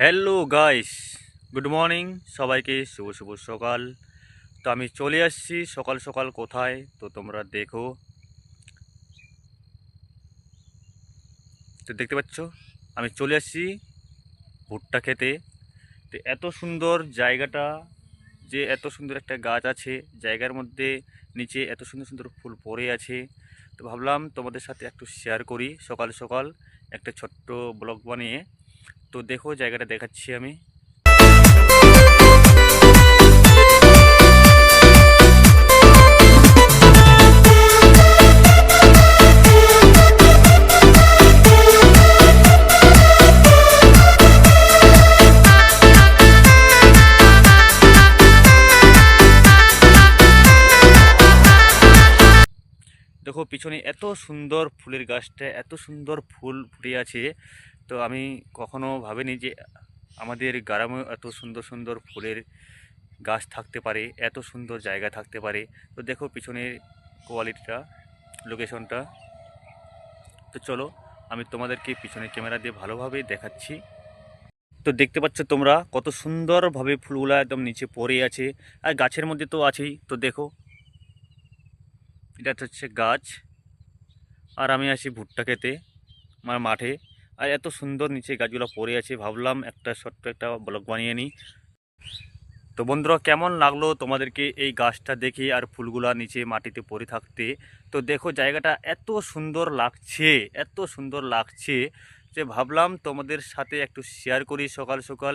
Hello guys good morning সবাইকে শুভ শুভ সকাল। তো আমি চলে আসছি। সকাল সকাল কোথায়? তো তোমরা দেখো। তো দেখতে পাচ্ছ? আমি চলে আসছি ভুট্টা খেতে। তো এত সুন্দর জায়গাটা, যে এত সুন্দর একটা গাছ আছে, জায়গার মধ্যে নিচে এত সুন্দর সুন্দর ফুল পড়ে আছে। তো ভাবলাম তোমাদের সাথে একটু শেয়ার করি সকাল সকাল একটা ছোট্ট ব্লগ বানিয়ে। তো দেখো জায়গাটা দেখাচ্ছি আমি। দেখো পিছনে এত সুন্দর ফুলের গাছটা, এত সুন্দর ফুল ফুটে আছে। তো আমি কখনো ভাবিনি যে আমাদের গ্রামে এত সুন্দর সুন্দর ফুলের গাছ থাকতে পারে, এত সুন্দর জায়গা থাকতে পারে। তো দেখো পিছনের কোয়ালিটিটা, লোকেশনটা। তো চলো, আমি তোমাদেরকে পিছনে ক্যামেরা দিয়ে ভালোভাবে দেখাচ্ছি। তো দেখতে পাচ্ছ তোমরা কত সুন্দরভাবে ফুলগুলা একদম নিচে পড়ে আছে। আর গাছের মধ্যে তো আছেই। তো দেখো, এটা হচ্ছে গাছ। আর আমি আছি ভুট্টা খেতে আমার মাঠে। আর এত সুন্দর নিচে গাছগুলো পড়ে আছে। ভাবলাম একটা ছোট্ট একটা ব্লগ বানিয়ে নিই। তো বন্ধুরা, কেমন লাগল তোমাদেরকে এই গাছটা দেখে আর ফুলগুলা নিচে মাটিতে পড়ে থাকতে? তো দেখো, জায়গাটা এত সুন্দর লাগছে, এত সুন্দর লাগছে যে ভাবলাম তোমাদের সাথে একটু শেয়ার করি সকাল সকাল।